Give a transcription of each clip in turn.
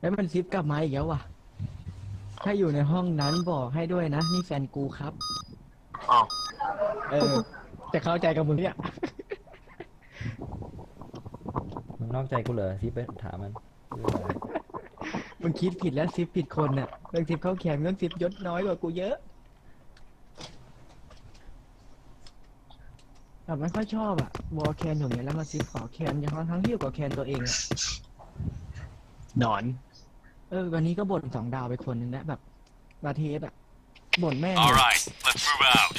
แล้วมันซิปกลับมาอีกแล้วว่ะ ถ้าอยู่ในห้องนั้นบอกให้ด้วยนะ นี่แฟนกูครับ อ้าวเออ จะเข้าใจกับมึงเนี่ย มึงนอกใจกูเหรอที่ไปถามมันเรื่องอะไรมึงคิดผิดแล้วซิปผิดคนน่ะเรื่องซิปเข้าแขนเรื่องซิปยศน้อยกว่ากูเยอะแบบไม่ค่อยชอบอะวอลแคนอยู่เนี่ยแล้วมาซิปขอแคนยังทั้งที่อยู่กับแคนตัวเองอะหนอน เออวันนี้ก็บ่นสองดาวไปคนนึงแล้วแบบมาเทสอะบ่นแม่ง All right, let's move out.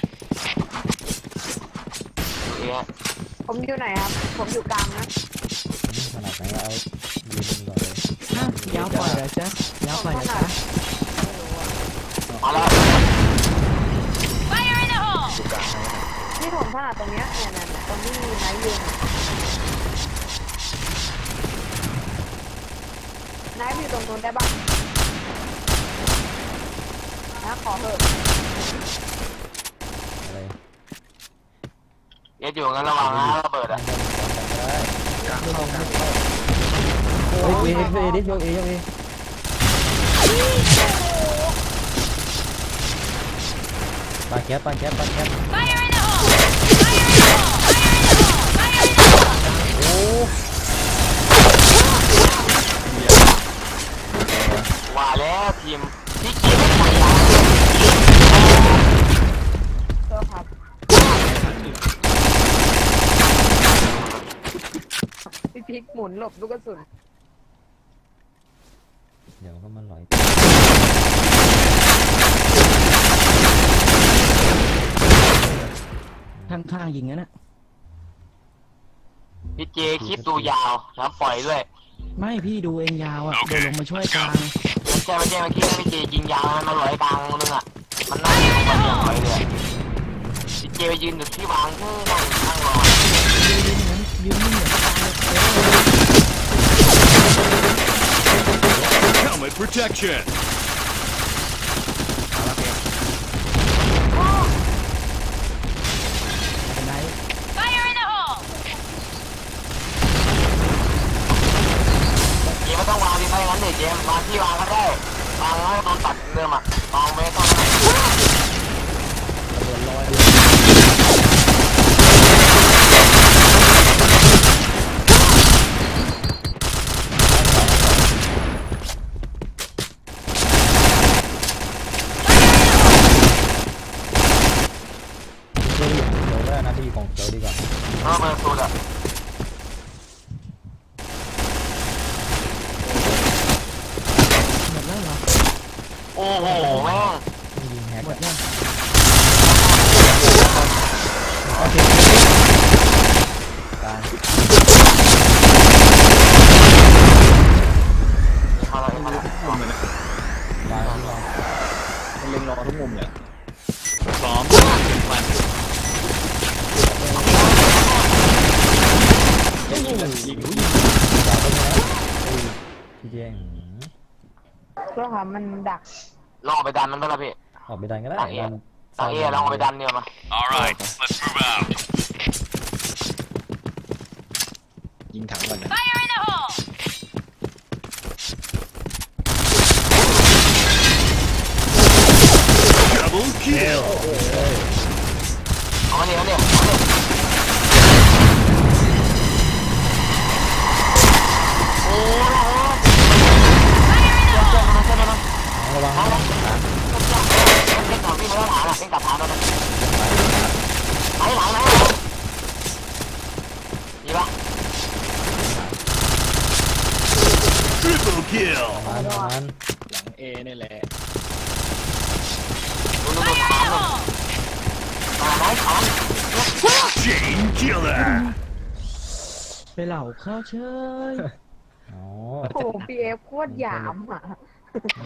เอ๊ะผมอยู่ไหนครับ ผมอยู่กลางนะ นี่ขนาดไหนเราเอายืนมึงก่อนเลยฮะยาวปล่อยเหรอจ๊ะยาวปล่อยเหรอจ๊ะมาแล้ว Fire in the hole! ดูกลางให้นี่ผมถนัดตรงเนี้ยเนี่ยเนี่ยเนี่ยตรงที่มีไม้ยืนอะ ไนท์อยู่ตรงนู้นได้บ้างนะขอเถอะอะไรเอ๊ะอยู่งั้นระวังนะระเบิดอะกลางเข้ากลางเข้าเฮ้ยเอเอดิยกเอยกเอปาแก๊สปาแก๊สปาแก๊ส Fire in the แล้วทีมที่กินไม่ไหวแล้วเถอะครับพี่พลิกหมุนหลบลูกกระสุนเดี๋ยวก็มาหลอยข้างๆยิงงั้นอะพี่เจคลิปดูยาวแล้วปล่อยด้วย ไม่พี่ดูเองยาวอะเดี๋ยวลงมาช่วยกลางไม่ใช่ไม่ใช่เมื่อกี้พี่เจยิงยาวมันลอยกลางนึงอะมันนั่งอยมันลอยเลยเจไปยืนอยู่ที่วางนั่งนั่งรอยืนเหมือนยืนไม่เหมือนกลางเลย Helmet protection! เป็นไร Fire in the hole! เจ ไม่ต้อย่างนั้นเดี๋ยวเกมวางที่วางก็ได้วางแล้วโดนตัดเดิมอะวางไม่ต้องเดือดร้อน เดี๋ยวได้นาทีของเขียวดีกว่า เออเบอร์สุดอะ หมดแล้วเหรอ โอ้โหแม่งต้องยิงแฮกหมดอะยังกลางมา เพื่อครับมันดักลองเอาไปดันมันไปละพี่ ออกไปดันก็ได้ตั้งเอ ดันตั้งเอลองเอาไปดันเนี่ยมา All right, let's move out. ยิงถังก่อนนะ Fire in the hole! เอา เอานะละเล่นต่อพี่ไม่ต้องหาละเล่นกลับหาแล้วนะไหลหลังไหลหลังดีปะ Triple kill! ประมาณประมาณหลังเอนี่แหละดูดูดู Fire ถาม in ห the นึ่ง hole! อ่าไหนถาม Chain killer! ไปเหล่าเข้าเชย อ๋อ โอ้โหพีเอฟโคตรหยามอะ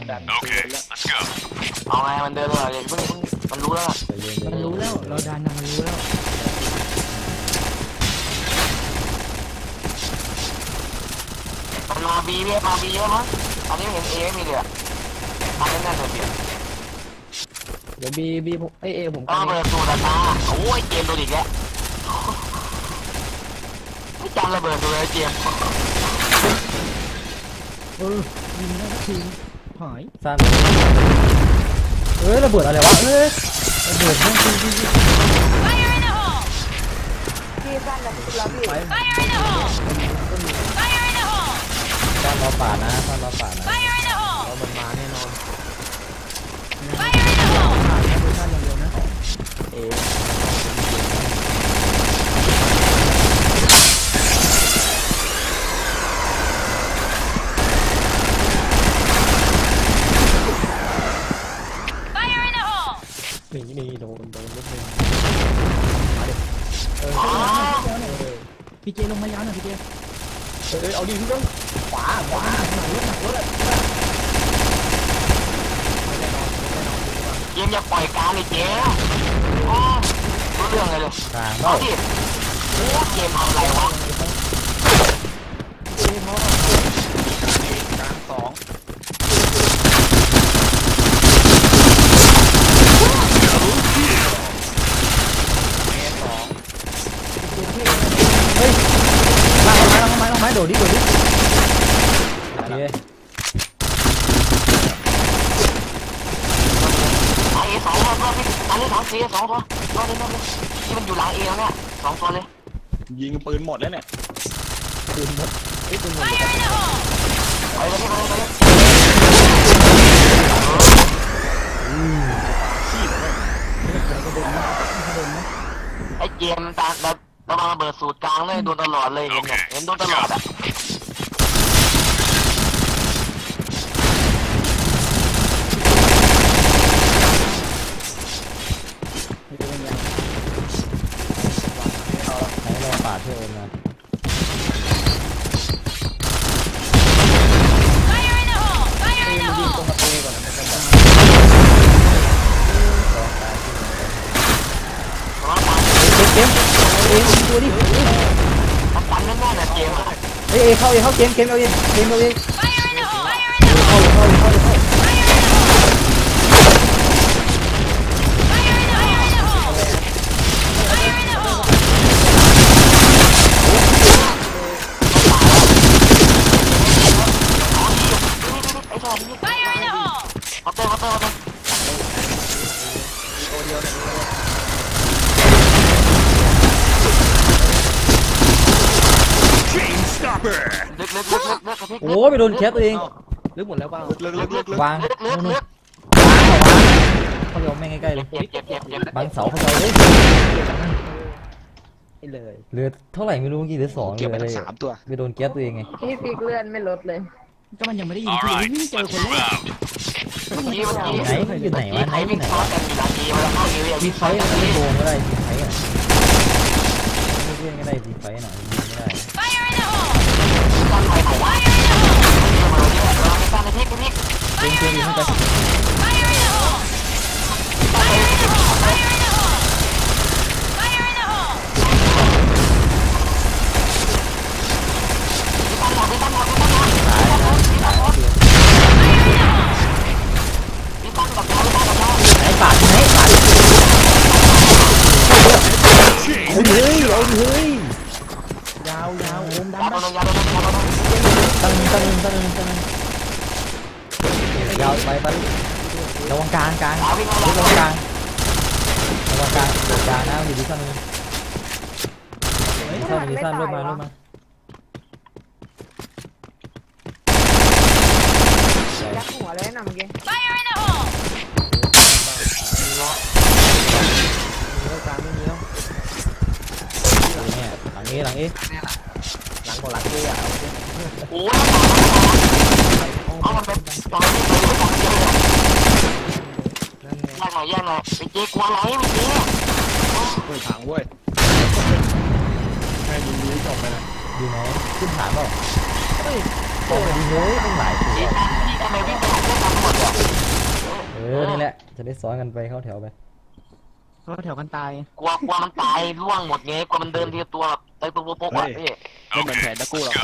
ดัน Okay, let's go. เอาไงมันเดินเลยเพิ่งมันรู้แล้วใจเย็นใจมันเย็นรู้แล้ว เราดันนะมันรู้แล้ว มันมาบีเยอะมาบีเยอะมั้งตอนนี้เห็นเอไม่มีเลยทำแน่นๆเลยเดียวเดี๋ยวบีบีผมเอยเอผมก็กันเปิเองดสูตรตาโอ้ยเกมตัวอีกแล้วไม่จำระเบิดตัวเลยเกม เออยิงได้สักที หายสั้นเอ้ยระเบิดอะไรวะเอ้ยระเบิดแม่งจริงจริง Fire in the hole! พี่สั้นแล้วพี่แล้วพี่ Fire in the hole! Fire in the hole! สั้นรอป่าดนะสั้นรอป่าดนะ Fire in the hole! เอามันมาแน่นอน Fire in the hole! ขาดแค่เวอร์ชันอย่างเดียวนะเอ Fire in the hole! หนีหนีโดนโดนลูกหนึ่ง อ๋อ พี่เจลงมายาวหน่อยพี่เจเอ้ยเอาดิพี่ต้องขวาขวาเกมอย่าปล่อยกลางเลยเกมโอ้รู้เรื่องเลยเลยกลางเอาเปล่าดิโอ้เกมทำอะไรวะกลางสองเอสอง ลากไม้ลากไม้ลากไม้โดดดิโดดดิโอเค ไอ้สองตัวตัวพี่อันนี้ สองตัวตัวนี้ตัวนี้ที่มันอยู่หลังเอแล้วเนี่ยสองตัวเลยยิงปืนหมดแล้วเนี่ยปืนหมดเอ้ยปืนหมดไปเลยไปเลยไปเลยขี้เลยไอ้เกมตาแบบระวังระเบิดสูตรกลางเลยโดนตลอดเลยเห็นเนี่ยเห็นโดนตลอดอะ พี่เจลงยาว ไหนรอป่าดเพื่อนนะ Fire in the hole! Fire in the ยิงตรง hole! ประตูก่อนนะมันจะ ระวังตาม เกมเกมเอ็ ตัวดิมันตันแน่ๆนะเกมอะเอ้ยเอ้ยเข้าเอ้ยเข้าเกมเกมเอาเองเกมเอาเอง Fire in the hole! Fire in the เข้า hole! เข้าเข้าเข้า Fire in the hole! Fire in the hole! Fire in the hole! ไอ้ชอบนี่ Fire in the hole! เคาน์เตอร์เคาน์เตอร์เคาน์เตอร์ตัวเดียวเนี่ย กลึกลึกลึกลึกกระพริบโอ้ยไปโดนแคปตัวเองลึกหมดแล้วเปล่าลึกลึกลึกลึกวางลึกลึกนู่นลึๆกเขาไปเอาแม่งใกล้ๆเลยเจ็บเจ็บเจ็บเจ็บบางเสาเขาไปเอาเลยเลยเหลือเท่าไหร่ไม่รู้เมื่อกี้เหลือสองเหเก็บลืไปออะไรทั้งสามตัวไปโดนแก๊ปตัวเองไงพี่ฟิกเลื่อนไม่ลดเลย ก็มันยังไม่ได้ยิงพี่วิ่งเจอคนแรกเมื่อกี้เมื่อกี้ไหนมันอยู่ไหนวะไหนใครอยู่วิ่งไหนซ้อวะนกันอยู่หลังเอเวลาเข้าเอเวลทีวิ่งไฟซ้อนอะกันไม่เลยโกงก็ได้ทีไฟอะไม่เล่นก็ได้ทีไฟหน่อยยิงไม่ได้ บเกมเกมยิงไม่ได้ Fire in the hole! Fire in the hole! Fire in the hole! Fire in the hole! ตั้งหมดตั้งหมดตั้งหมดตา ยนะตายนะเกมพี่ตั้งกับเราตั้งกับเราไหนปาดไหนปาดเอาดิเฮ้ยเอาดิเฮ้ยยาวยาวโอมดัยานโดปะนยาโดนยาโดนตั้งตั้งตั้งตั้งยาวไปไประวังกลางกลางยาวิ่งระเราวังกลางระวังกลางกลางนะอยู่ดีสั้นนึงดีสั้นดีสั้นรถมารถมายักหัวเลยนะเมื่อกี้ Fire in the hole! มีแล้วกลางไม่มีแล้วเนี่ยหลังเอหลังเอหลังของหลังเจอะ โอ้ยเอามันเป็นตอนนี้ยไม่ต้องเจอเลยนั่นไงแย่งหน่อยแย่งหน่อยไปเจ๊กลัวอะไรไปเจ๊เปิดถังเว้ยให้ยิงนี้จบไปเลยอยู่ไหนขึ้นฐานเปล่าเฮ้ยโอ้ยเฮ้ยต้งหลายตัวพี่ทำไมวิ่งไปหาเพื่อนทั้งหมดอะเออ นี่แหละ จะได้ซ้อนกันไปเข้าแถวไปก็แถวกันตาย กลัวกลัวมันตายร่วงหมดไงกลัวมันเดินทีละตัวแบบเตยตัวโป๊กอะพี่ไม่เหมือนแผนตะกู้หรอก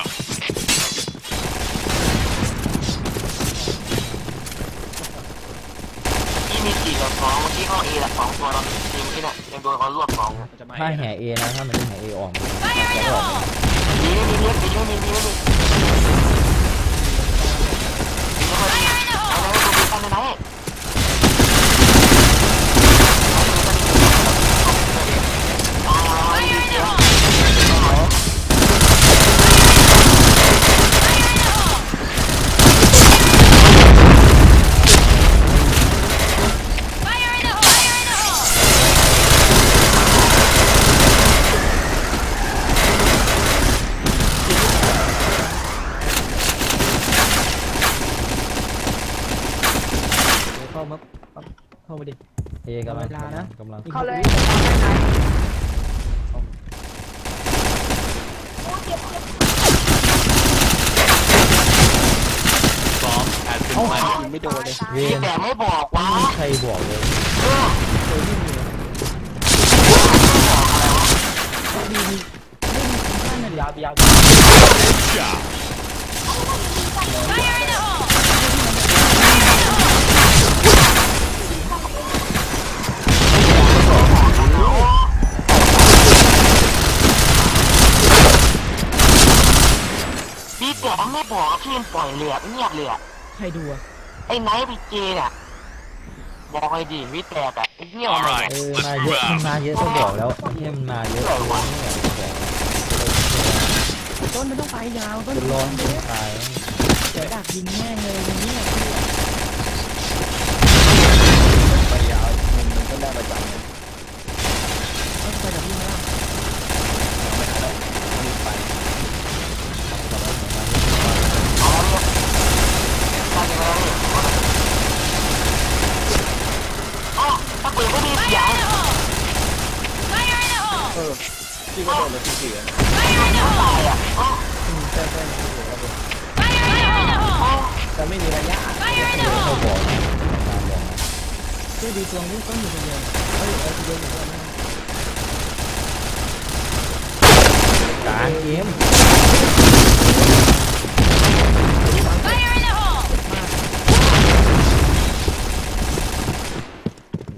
เอละสองตัวเราจริงที่นี่ยยังโดนเขารวบสองมัะถ้าแห่เอนะ ถ้ามันไม่แห่เอออกมันจะออก มีมีมีมีมีมีมีมีมี ลานะกำลังเข้าเลยเข้าด้านในเอ้ายิงไม่โดนเลยเวพี่นแต่ไม่บอกว่า ไม่มีใครบอกเลย เออ ยาวยาว Fire in the hole! พี่ แต่ไม่บอกพี่มันปล่อยเรือเงียบเลยอะใครดูอะไอ้ไนท์พีเจเนี่ยบอกไอ้ดิพี่แตกอะเงียบอะไรเออมาเยอะมันมาเยอะก็บอกแล้วเนี่ยมันมาเยอะเลยเนี่ยบอกต้นมันต้องไปยาวต้นจะร้อนเจะตายดี๋ยวดักยิงแม่งเลยอย่างเนี่ยไปยาวมุมมันก็ได้ประจำเลยต้องไปกับพี่ไหมล่ะ กลางเกม Fire in the hole!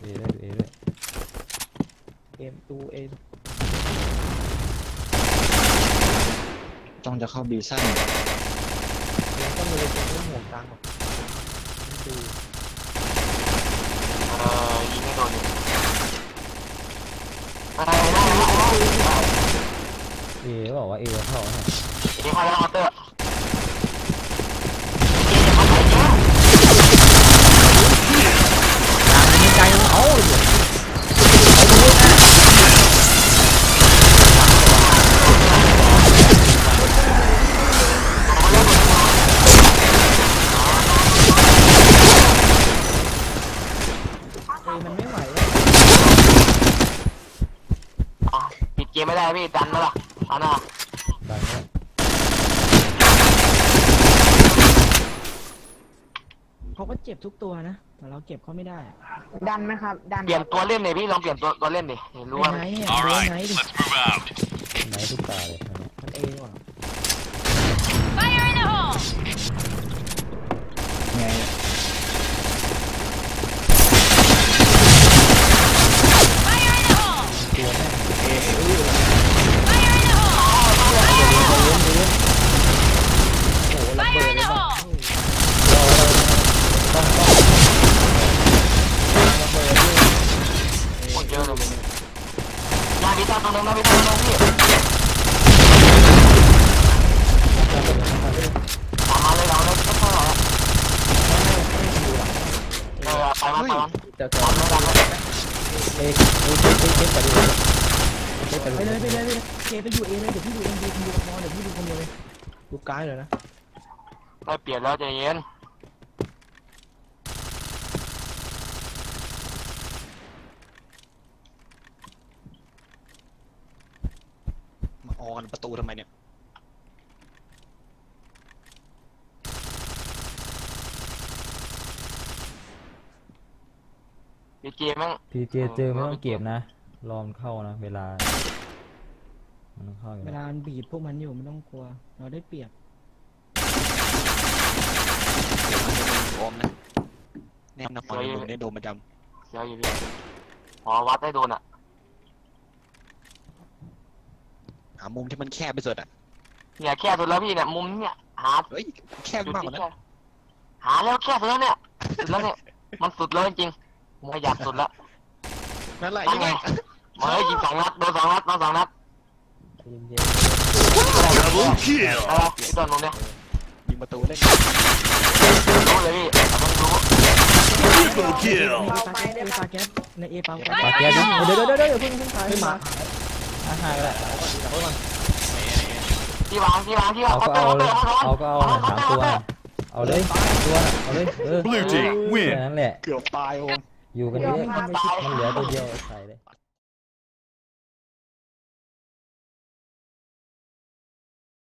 เอเลยเอเลยเกมตูเอต้องจะเข้าบีสั้นแล้วก็มีเลยเกมห่วงกลางหรอกดู เออยิงไม่โดนเลยอะไรได้ได้ได้ เอบอกว่าเอเข้านะเดี๋ยวเขาเอาเตอร์ ไหมล่ะเอาหน้าดังแล้วเขาก็เจ็บทุกตัวนะแต่เราเก็บเขาไม่ได้อะดันไหมครับ ดันเปลี่ยนตัวเล่นเลยพี่ลองเปลี่ยนตัวตัวเล่นดิเห็นรู้ไอ้ว่าไนท์เนี่ยดูไอ้ไนท์ดิไหนทุกตาเลยนะมันเอว่ะ Fire in the hole! ไง Fire in the hole! ตัวแม่ง เอเออ Fire in the hole! Fire in the hole! โอ้โหระ Fire เบิด in เล the ยว่ะ hole! ต้องต้อง หมดเยอะเลยยาพี่ตาตัวนึงนะพี่ตาตัวนึงพี่ตามมาเลยเราเลยก็เท่าไหร่เออไปมาไปมา เดี๋ยว ตามมาตามมา เอ๊ะเอ๊ะเอ๊ะเอ๊ะเอ๊ะไปดูเอ๊ะไป ไป ดู เลยไปเลยไปเลยเกไปอยู่เอเลยเดี๋ยวพี่ดูเองดูคนเดียวพอเดี๋ยวพี่ดูคนเดียวเลยดู กายเลยนะได้เปลี่ยนแล้วใจเย็นมาออนประตูทำไมเนี่ยพี่เกมมั้งพีเจเจอไม่ต้องเก็บนะ รอมนเข้านะ เวลา มันต้องเข้าอยู่เวแล้วลามันบีบพวกมันอยู่ไม่ต้องกลัว เราได้เปรียบเดี๋ยวมันจะเป็นออมนะแน่นอนเลยผมได้โดนประจเสียอยู่พี่พอวัดได้โดนอะำหามุมที่มันแคบไปสุดอะเนี่ยแค่สุดแล้วพี่เนี่ยมุมเนี่ยหาเฮ้ยแคบมากกว่านั้นหาแล้วแค่สุดแล้วเนี่ยสุดแล้วเนี่ยมันสุดเลยจริงๆไม่อยากสุดแล้ว นั่นแหละตั้ยังงไงไงมาเลยยิงสองนัดโดนสองนัดโดนสองนัด เย็นอะไรพี่ต้นมุมเนี่ยยิงประตูเล่นรู้เลยพี่แต่ต้องรู้ๆในเอปาแก๊สเอปาแก๊สในเอปาแก๊สปากแก้วดิเดี๋ยวเดี๋ยวเดี๋ยวเดี๋ยวเพิ่งเพิ่งตายขึ้นมาอาหารก็ได้ที่วางที่วางที่วางเอาก็เอาเอาก็เอาสามตัวเอาเลยตัวเอาเลยเออ Blue team แค่ win. นั้นแหละเกือบตายโอมอยู่กันเยอะมันเหลือตัวเดียวใส่เลย